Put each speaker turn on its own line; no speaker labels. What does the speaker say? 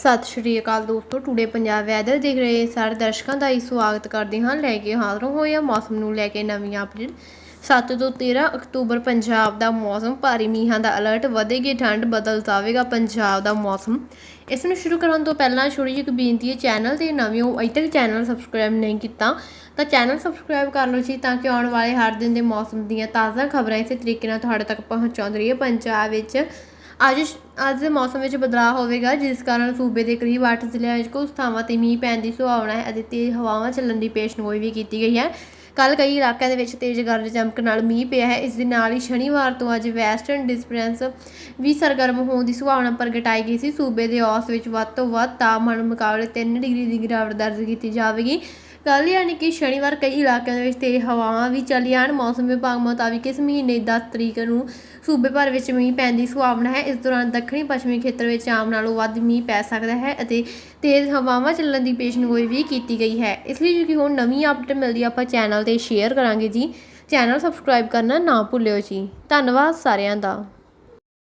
ਸਤਿ ਸ਼੍ਰੀ ਅਕਾਲ ਦੋਸਤੋ, today Punjab weather ਦੇਖ ਰਹੇ ਸਾਰੇ ਦਰਸ਼ਕਾਂ ਦਾ ਹੀ ਸਵਾਗਤ ਕਰਦੇ ਹਾਂ, ਲੈ ਕੇ ਹਾਜ਼ਰ ਹੋਏ ਹਾਂ ਮੌਸਮ ਨੂੰ ਲੈ ਕੇ ਨਵੀਆਂ ਅਪਡੇਟ 7 ਤੋਂ 13 ਅਕਤੂਬਰ ਪੰਜਾਬ ਦਾ ਮੌਸਮ, ਭਾਰੀ ਮੀਂਹਾਂ ਦਾ ਅਲਰਟ ਵਧੇਗੀ ਠੰਡ, ਬਦਲ ਜਾਵੇਗਾ ਪੰਜਾਬ ਦਾ ਮੌਸਮ। ਇਸ ਨੂੰ ਸ਼ੁਰੂ ਕਰਨ ਤੋਂ ਪਹਿਲਾਂ ਛੋਟੀ ਜਿਹੀ ਬੇਨਤੀ ਹੈ, ਚੈਨਲ ਤੇ ਨਵੇਂ ਹੋ, ਅਜੇ ਤੱਕ ਚੈਨਲ ਸਬਸਕ੍ਰਾਈਬ ਨਹੀਂ ਕੀਤਾ, ਤਾਂ ਚੈਨਲ ਸਬਸਕ੍ਰਾਈਬ ਕਰ ਲਓ ਜੀ, ਤਾਂ ਕਿ ਆਉਣ ਵਾਲੇ ਹਰ ਦਿਨ ਦੇ ਮੌਸਮ ਦੀਆਂ ਤਾਜ਼ਾ ਖਬਰਾਂ ਇਸੇ ਤਰੀਕੇ ਨਾਲ ਤੁਹਾਡੇ ਤੱਕ ਪਹੁੰਚਾਉਂਦੀ ਰਹੀਏ ਪੰਜਾਬ ਵਿੱਚ। ਅੱਜ ਅੱਜ ਦੇ ਮੌਸਮ ਵਿੱਚ ਬਦਲਾਅ ਹੋਵੇਗਾ, ਜਿਸ ਕਾਰਨ ਸੂਬੇ ਦੇ ਕਰੀਬ 8 ਜ਼ਿਲ੍ਹਿਆਂ ਵਿੱਚ ਕੁਝ ਥਾਵਾਂ ਤੇ ਮੀਂਹ ਪੈਣ ਦੀ ਸੰਭਾਵਨਾ ਹੈ ਅਤੇ ਤੇਜ਼ ਹਵਾਵਾਂ ਚੱਲਣ ਦੀ ਪੇਸ਼ਨਗੋਈ ਵੀ ਕੀਤੀ ਗਈ ਹੈ। ਕੱਲ ਕਈ ਇਲਾਕਿਆਂ ਦੇ ਵਿੱਚ ਤੇਜ਼ ਗਰਜ ਚਮਕ ਨਾਲ ਮੀਂਹ ਪਿਆ ਹੈ। ਇਸ ਦੇ ਨਾਲ ਹੀ ਸ਼ਨੀਵਾਰ ਤੋਂ ਅੱਜ ਵੈਸਟਰਨ ਡਿਸਪਰੈਂਸ ਵੀ ਸਰਗਰਮ ਹੋਣ ਦੀ ਸੰਭਾਵਨਾ ਪ੍ਰਗਟਾਈ ਗਈ ਸੀ। ਸੂਬੇ ਦੇ ਔਸਤ ਵਿੱਚ ਵੱਧ ਤੋਂ ਵੱਧ ਤਾਪਮਾਨ ਮੁਕਾਬਲੇ 3 ਡਿਗਰੀ ਦੀ ਗਿਰਾਵਟ ਦਰਜ ਕੀਤੀ ਜਾਵੇਗੀ। ਕੱਲ੍ਹ ਯਾਨੀ ਕਿ ਸ਼ਨੀਵਾਰ ਕਈ ਇਲਾਕਿਆਂ ਦੇ ਵਿੱਚ ਤੇਜ਼ ਹਵਾਵਾਂ ਵੀ ਚੱਲੀਆਂ ਹਨ। ਮੌਸਮ ਵਿਭਾਗ ਮੁਤਾਬਿਕ ਇਸ ਮਹੀਨੇ 10 ਤਰੀਕ ਨੂੰ ਸੂਬੇ ਭਰ ਵਿੱਚ ਮੀਂਹ ਪੈਣ ਦੀ ਸੰਭਾਵਨਾ ਹੈ। ਇਸ ਦੌਰਾਨ ਦੱਖਣੀ ਪੱਛਮੀ ਖੇਤਰ ਵਿੱਚ ਆਮ ਨਾਲੋਂ ਵੱਧ ਮੀਂਹ ਪੈ ਸਕਦਾ ਹੈ ਅਤੇ ਤੇਜ਼ ਹਵਾਵਾਂ ਚੱਲਣ ਦੀ ਪੇਸ਼ਨਗੋਈ ਵੀ ਕੀਤੀ ਗਈ ਹੈ। ਇਸ ਲਈ ਕਿ ਹੁਣ ਨਵੀਂ ਅਪਡੇਟ ਮਿਲਦੀ ਆਪਾਂ ਚੈਨਲ ਤੇ ਸ਼ੇਅਰ ਕਰਾਂਗੇ ਜੀ। ਚੈਨਲ ਸਬਸਕ੍ਰਾਈਬ ਕਰਨਾ ਨਾ ਭੁੱਲਿਓ ਜੀ। ਧੰਨਵਾਦ ਸਾਰਿਆਂ ਦਾ।